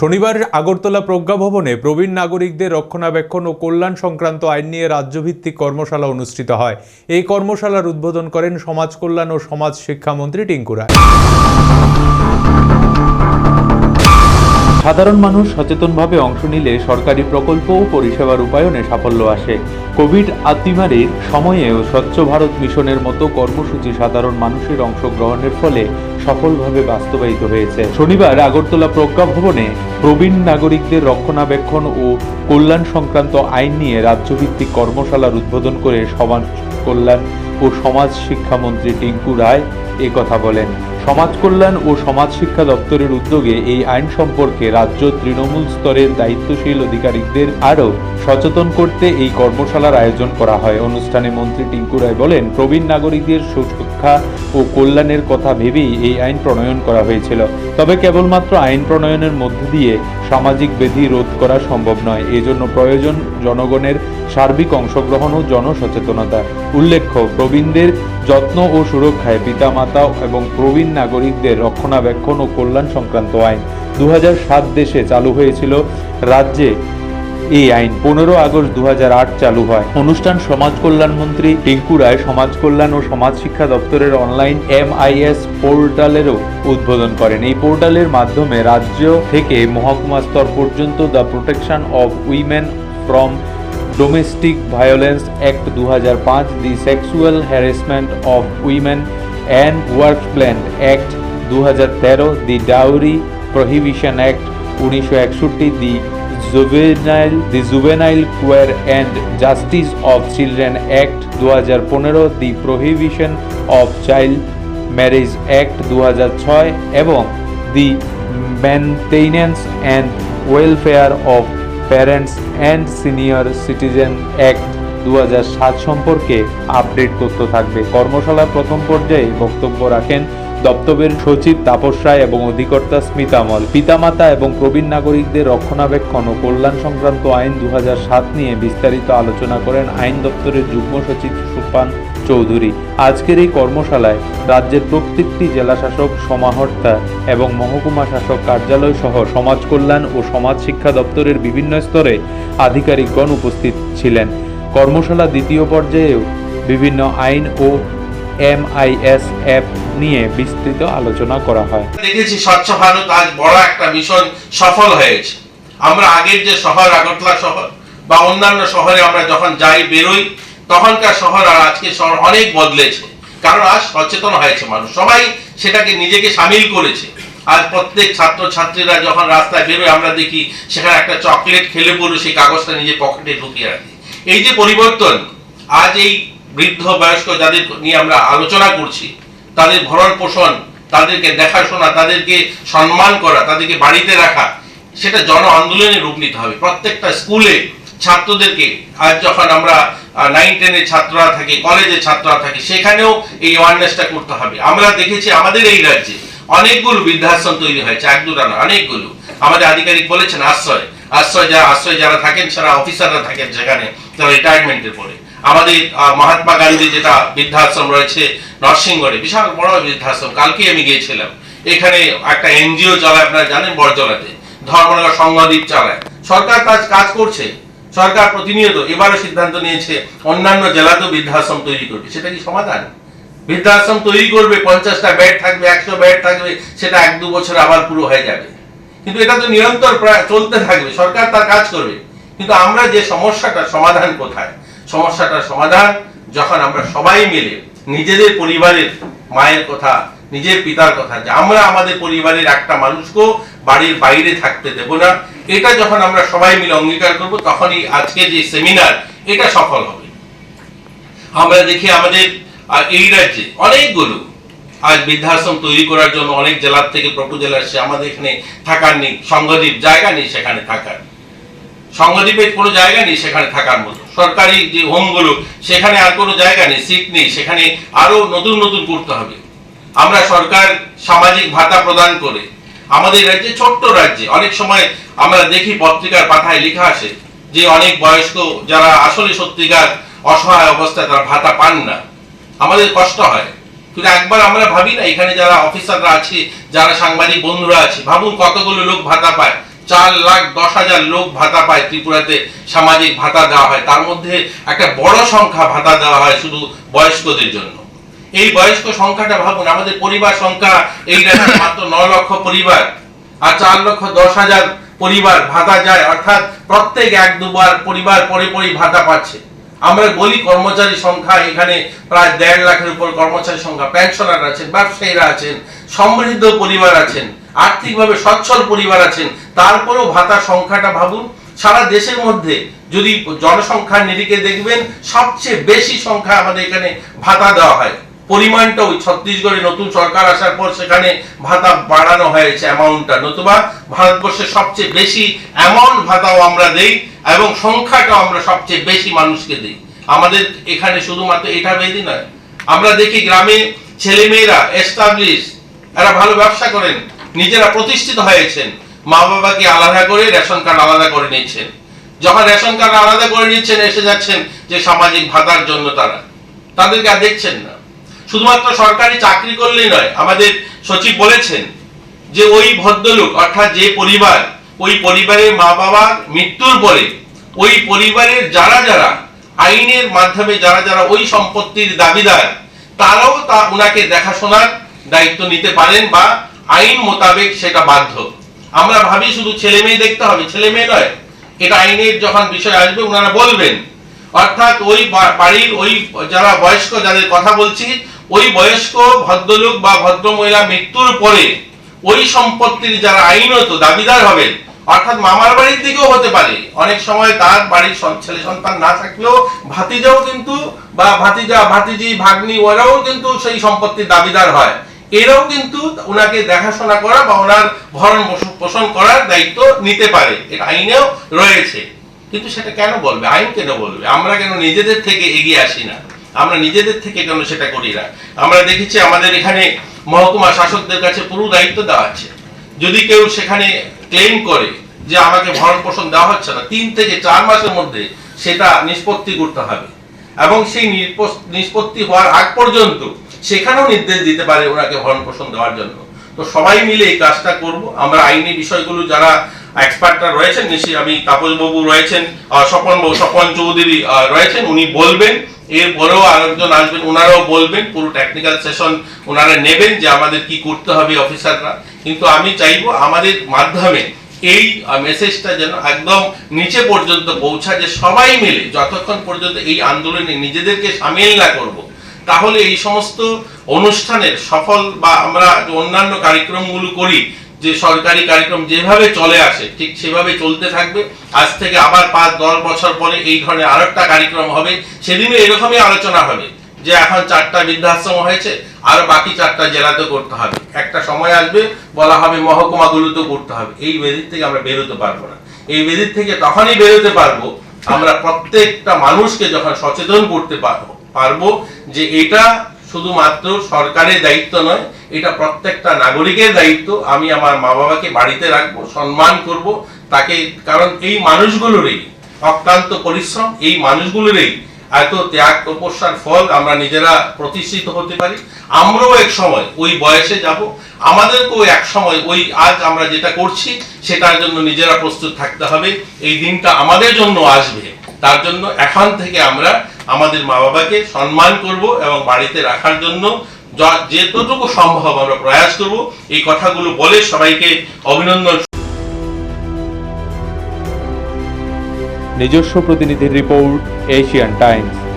শনিবার আগরতলা প্রজ্ঞা ভবনে প্রবীণ নাগরিকদের রক্ষণাবেক্ষণ ও কল্যাণ সংক্রান্ত আইন নিয়ে রাজ্যভিত্তিক কর্মশালা অনুষ্ঠিত হয়। এই কর্মশালার উদ্বোধন করেন সমাজ কল্যাণ ও সমাজ শিক্ষামন্ত্রী টিঙ্কু রায়। সাধারণ মানুষ সচেতনভাবে অংশ নিলে সরকারি প্রকল্প ও পরিষেবা রূপায়ণে সাফল্য আসে। কোভিড আত্মিমারির সময়েও স্বচ্ছ ভারত মিশনের মতো কর্মসূচি সাধারণ মানুষের অংশগ্রহণের ফলে সফলভাবে বাস্তবায়িত হয়েছে। শনিবার আগরতলা প্রজ্ঞা ভবনে প্রবীণ নাগরিকদের রক্ষণাবেক্ষণ ও কল্যাণ সংক্রান্ত আইন নিয়ে রাজ্যভিত্তিক কর্মশালার উদ্বোধন করে সমাজ কল্যাণ ও সমাজ শিক্ষামন্ত্রী টিঙ্কু রায় কথা বলেন। সমাজ কল্যাণ ও সমাজ শিক্ষা দপ্তরের উদ্যোগে এই আইন সম্পর্কে রাজ্য তৃণমূল স্তরের দায়িত্বশীল অধিকারিকদের আরও সচেতন করতে এই কর্মশালার আয়োজন করা হয়। অনুষ্ঠানে মন্ত্রী টিঙ্কু রায় বলেন, প্রবীণ নাগরিকদের সুরক্ষা ও কল্যাণের কথা ভেবেই এই আইন প্রণয়ন করা হয়েছিল। তবে কেবলমাত্র আইন প্রণয়নের মধ্য দিয়ে সামাজিক বেধি রোধ করা সম্ভব নয়। এজন্য প্রয়োজন জনগণের সার্বিক অংশগ্রহণ ও জনসচেতনতা। উল্লেখ্য, প্রবীণদের যত্ন ও সুরক্ষায় পিতামাতা এবং প্রবীণ নাগরিকদের রক্ষণাবেক্ষণ ও কল্যাণ সংক্রান্ত আইন দু দেশে চালু হয়েছিল। রাজ্যে এই আইন পনেরো আগস্ট দু চালু হয়। অনুষ্ঠান সমাজ কল্যাণ মন্ত্রী টিঙ্কু রায় সমাজ কল্যাণ ও সমাজ শিক্ষা দপ্তরের অনলাইন এমআইএস পোর্টালেরও উদ্বোধন করেন। এই পোর্টালের মাধ্যমে রাজ্য থেকে মহকুমা স্তর পর্যন্ত the protection of women from domestic violence act দু হাজার পাঁচ the sexual harassment of women and work plan act দু হাজার তেরো, দি ডাউরি প্রহিবিশন অ্যাক্ট উনিশশো একষট্টি, the juvenile the juvenile care and justice of children act দু হাজার পনেরো, the prohibition of child marriage act দু হাজার ছয় এবং the maintenance and welfare of parents and senior citizen act দু সম্পর্কে আপডেট তথ্য থাকবে। কর্মশালার প্রথম পর্যায়ে বক্তব্য রাখেন দপ্তরের সচিব তাপস রায় এবং অধিকর্তা স্মিতামল পিতামাতা এবং প্রবীণ নাগরিকদের রক্ষণাবেক্ষণ ও কল্যাণ সংক্রান্ত আইন দু নিয়ে বিস্তারিত আলোচনা করেন আইন দপ্তরের যুগ্ম সচিব সুপান চৌধুরী। আজকের এই কর্মশালায় রাজ্যের প্রত্যেকটি জেলাশাসক সমাহর্তা এবং মহকুমা শাসক কার্যালয় সহ সমাজ কল্যাণ ও সমাজ শিক্ষা দপ্তরের বিভিন্ন স্তরে আধিকারিকগণ উপস্থিত ছিলেন। কর্মশালা দ্বিতীয় পর্যায়েও বিভিন্ন আইন ও এমআইএস অ্যাপ নিয়ে বিস্তৃত আলোচনা করা হয়। দেখেছি স্বচ্ছ ভারত আজ বড় একটা মিশন সফল হয়েছে। আমরা আগের যে শহর আগরতলা শহর বা অন্যান্য শহরে আমরা যখন যাই, বেরোই, তখনকার শহর আর আজকে শহর অনেক বদলেছে। কারণ আজ সচেতন হয়েছে মানুষ। সবাই সেটাকে নিজেকে সামিল করেছে। আজ প্রত্যেক ছাত্র ছাত্রীরা যখন রাস্তায় বেরোয়, আমরা দেখি সেখানে একটা চকলেট খেলে পড়ল, সেই কাগজটা নিজে পকেটে ঢুকিয়ে রাখে। এই যে পরিবর্তন, আজ এই বৃদ্ধ বয়স্ক যাদের নিয়ে আমরা আলোচনা করছি, তাদের ভরণ পোষণ, তাদেরকে দেখাশোনা, তাদেরকে সম্মান করা, তাদেরকে বাড়িতে রাখা, সেটা জন আন্দোলনে রূপ নিতে হবে। প্রত্যেকটা স্কুলে ছাত্রদেরকে, আজ যখন আমরা নাইন টেনের ছাত্ররা থাকি কলেজের ছাত্ররা থাকি, সেখানেও এই অ্যাওয়ারনেসটা করতে হবে। আমরা দেখেছি আমাদের এই রাজ্যে অনেকগুলো বৃদ্ধাশ্রম তৈরি হয়েছে, এক দুটা না অনেকগুলো। আমাদের আধিকারিক বলেছেন, আশ্রয় আশ্রয় যারা আশ্রয় যারা থাকেন, সেরা অফিসাররা থাকেন সেখানে। রিটায়ারমেন্টের পরে আমাদের মহাত্মা গান্ধী যেটা বৃদ্ধাশ্রম রয়েছে নরসিংগড়ে বিশাল বড় বৃদ্ধাশ্রম কালকে আমি গিয়েছিলাম। এখানে একটা এনজিও চালায়, আপনারা জানেন বড়জলাতে। ধর্মনগর সংঘদ্বীপ চালায়। সরকার কাজ কাজ করছে। সরকার প্রতিনিয়ত এবারও সিদ্ধান্ত নিয়েছে, অন্যান্য জেলাতেও বৃদ্ধাশ্রম তৈরি করবে। সেটা কি সমাধান? বৃদ্ধাশ্রম তৈরি করবে, পঞ্চাশটা বেড থাকবে, একশো বেড থাকবে, সেটা এক দু বছর আবার পুরো হয়ে যাবে। কিন্তু এটা তো নিরন্তর প্রায় চলতে থাকবে। সরকার তার কাজ করবে। কিন্তু আমরা যে সমস্যাটা সমাধান কোথায়? সমস্যাটার সমাধান যখন আমরা সবাই মিলে নিজেদের পরিবারের মায়ের কথা, নিজের পিতার কথা, যে আমরা আমাদের পরিবারের একটা মানুষকেও বাড়ির বাইরে থাকতে দেব না, এটা যখন আমরা সবাই মিলে অঙ্গীকার করব, তখনই আজকে যে সেমিনার এটা সফল হবে। আমরা দেখি আমাদের এই রাজ্যে অনেকগুলো, আজ বৃদ্ধাশ্রম তৈরি করার জন্য অনেক জেলার থেকে প্রপোজাল আসছে আমাদের এখানে থাকার নেই সংঘদ্বীপ জায়গা নেই সেখানে থাকার। সংঘদ্বীপের কোনো জায়গা নেই সেখানে থাকার মতো। সরকারি যে হোমগুলো, সেখানে আর কোনো জায়গা নেই, সিট নেই, সেখানে আরও নতুন নতুন করতে হবে। আমরা সরকার সামাজিক ভাতা প্রদান করে, আমাদের রাজ্যে ছোট্ট রাজ্যে, অনেক সময় আমরা দেখি পত্রিকার পাঠায় লেখা আসে যে অনেক বয়স্ক যারা আসলে সত্যিকার অসহায় অবস্থায় তারা ভাতা পান না। আমাদের কষ্ট হয়। কিন্তু একবার আমরা ভাবি না, এখানে যারা অফিসাররা আছে, যারা সাংবাদিক বন্ধুরা আছে, ভাবুন কতগুলো লোক ভাতা পায়। চার লাখ দশ হাজার লোক ভাতা পায় ত্রিপুরাতে সামাজিক ভাতা দেওয়া হয়। তার মধ্যে একটা বড় সংখ্যা ভাতা দেওয়া হয় শুধু বয়স্কদের জন্য। এই বয়স্ক সংখ্যাটা ভাবুন, আমাদের পরিবার সংখ্যা এই রাজ্যে মাত্র ন লক্ষ পরিবার আর চার লক্ষ দশ হাজার পরিবার ভাতা যায়। অর্থাৎ প্রত্যেক এক দুবার পরিবার পরে পরে ভাতা পাচ্ছে। আমরা বলি কর্মচারী সংখ্যা এখানে প্রায় দেড় লাখের উপর কর্মচারী সংখ্যা। পেনশনার আছেন, ব্যবসায়ীরা আছেন, সমৃদ্ধ পরিবার আছেন। আর্থিকভাবে সচ্ছল পরিবার আছেন, তারপরেও ভাতা সংখ্যাটা ভাবুন, সারা দেশের মধ্যে যদি জনসংখ্যার নিরিখে দেখবেন, সবচেয়ে বেশি সংখ্যা আমাদের এখানে ভাতা দেওয়া হয়। পরিমাণটা ওই ছত্তিশগড়ে নতুন সরকার আসার পর সেখানে ভাতা বাড়ানো হয়েছে অ্যামাউন্টটা নতুবা ভারতবর্ষে সবচেয়ে বেশি অ্যামাউন্ট ভাতাও আমরা দেই এবং সংখ্যাটাও আমরা সবচেয়ে বেশি মানুষকে দিই। আমাদের এখানে শুধুমাত্র এটা বেদি নয়। আমরা দেখি গ্রামে ছেলে মেয়েরা এস্টাবলিশ এরা ভালো ব্যবসা করেন। নিজেরা প্রতিষ্ঠিত হয়েছেন। মা বাবাকে আলাদা করে রেশন কার্ড আলাদা করে নিচ্ছেন। যখন রেশন কার্ড আলাদা করে নিচ্ছেন, এসে যাচ্ছেন যে সামাজিক ভাতার জন্য তারা। তাদেরকে আর দেখছেন না। শুধুমাত্র সরকারি চাকরি করলেই নয়, আমাদের সচিব বলেছেন যে ওই ভদ্রলোক, অর্থাৎ যে পরিবার, ওই পরিবারের মা বাবার মৃত্যুর পরে ওই পরিবারের যারা যারা আইনের মাধ্যমে যারা যারা ওই সম্পত্তির দাবিদার, তারাও তা ওনাকে দেখাশোনার দায়িত্ব নিতে পারেন বা আইন মোতাবেক সেটা বাধ্য। আমরা ভাবি শুধু ছেলে মেয়ে দেখতে হবে, ছেলে মেয়ে নয়, এটা আইনের যখন বিষয় আসবে ওনারা বলবেন। অর্থাৎ ওই বাড়ির ওই যারা বয়স্ক, যাদের কথা বলছি, ওই বয়স্ক ভদ্রলোক বা ভদ্র মহিলা মৃত্যুর পরে ওই সম্পত্তির যারা আইনত দাবিদার হবেন, অর্থাৎ মামার বাড়ির দিকেও হতে পারে। অনেক সময় তার বাড়ির ছেলে সন্তান না থাকলেও ভাতিজাও কিন্তু বা ভাতিজা, ভাতিজি, ভাগ্নি, ওরাও কিন্তু সেই সম্পত্তির দাবিদার হয়। এরাও কিন্তু ওনাকে দেখাশোনা করা বা ওনার ভরণ পোষ- পোষণ করার দায়িত্ব নিতে পারে। এটা আইনেও রয়েছে। কিন্তু সেটা কেন বলবে? আইন কেন বলবে? আমরা কেন নিজেদের থেকে এগিয়ে আসি না? আমরা নিজেদের থেকে কেন সেটা করি না? আমরা দেখেছি আমাদের এখানে মহকুমা শাসকদের কাছে পুরো দায়িত্ব দেওয়া আছে। যদি কেউ সেখানে ক্লেম করে যে আমাকে ভরণ পোষণ দেওয়া হচ্ছে না, তিন থেকে চার মাসের মধ্যে সেটা নিষ্পত্তি করতে হবে। এবং সেই নিষ্পত্তি হওয়ার আগ পর্যন্ত সেখানেও নির্দেশ দিতে পারে ওনাকে ভরণ পোষণ দেওয়ার জন্য। তো সবাই মিলে এই কাজটা করব। আমরা আইনি বিষয়গুলো যারা এক্সপার্টরা রয়েছেন, নিশ্চয়ই আমি তাপস বাবু রয়েছেন স্বপন বাবু স্বপন চৌধুরী রয়েছেন, উনি বলবেন। এরপরেও আরেকজন আসবেন ওনারাও বলবেন। পুরো টেকনিক্যাল সেশন ওনারা নেবেন যে আমাদের কি করতে হবে অফিসাররা কিন্তু আমি চাইব আমাদের মাধ্যমে এই মেসেজটা যেন একদম নিচে পর্যন্ত পৌঁছা যে সবাই মিলে, যতক্ষণ পর্যন্ত এই আন্দোলনে নিজেদেরকে সামিল না করব, তাহলে এই সমস্ত অনুষ্ঠানের সফল বা আমরা অন্যান্য কার্যক্রমগুলো করি, যে সরকারি কার্যক্রম যেভাবে চলে আসে, ঠিক সেভাবে চলতে থাকবে। আজ থেকে আবার পাঁচ, দশ বছর পরে এই ধরনের আরেকটা কার্যক্রম হবে। সেদিনও এরকমই আলোচনা হবে। যে এখন চারটা বৃদ্ধাশ্রম হয়েছে, আর বাকি চারটা জেলাতে করতে হবে। একটা সময় আসবে, বলা হবে মহকুমাগুলোতেও করতে হবে। এই বেদির থেকে আমরা বেরোতে পারব না। এই বেদির থেকে তখনই বেরোতে পারব, আমরা প্রত্যেকটা মানুষকে যখন সচেতন করতে পারব পারব যে এটা শুধুমাত্র সরকারের দায়িত্ব নয়, এটা প্রত্যেকটা নাগরিকের দায়িত্ব। আমি আমার মা বাবাকে বাড়িতে রাখব, সম্মান করব, তাকে, কারণ এই মানুষগুলোরই অক্লান্ত পরিশ্রম, এই মানুষগুলোরই এত ত্যাগ তপস্যার ফল আমরা নিজেরা প্রতিষ্ঠিত হতে পারি। আমরাও এক সময় ওই বয়সে যাব। আমাদেরকেও এক সময় ওই আজ আমরা যেটা করছি, সেটার জন্য নিজেরা প্রস্তুত থাকতে হবে। এই দিনটা আমাদের জন্য আসবে। তার জন্য এখন থেকে আমরা আমাদের মা বাবাকে সম্মান করব এবং বাড়িতে রাখার জন্য যেতটুকু সম্ভব আমরা প্রয়াস করব। এই কথাগুলো বলে সবাইকে অভিনন্দন। নিজস্ব প্রতিনিধির রিপোর্ট এশিয়ান টাইমস।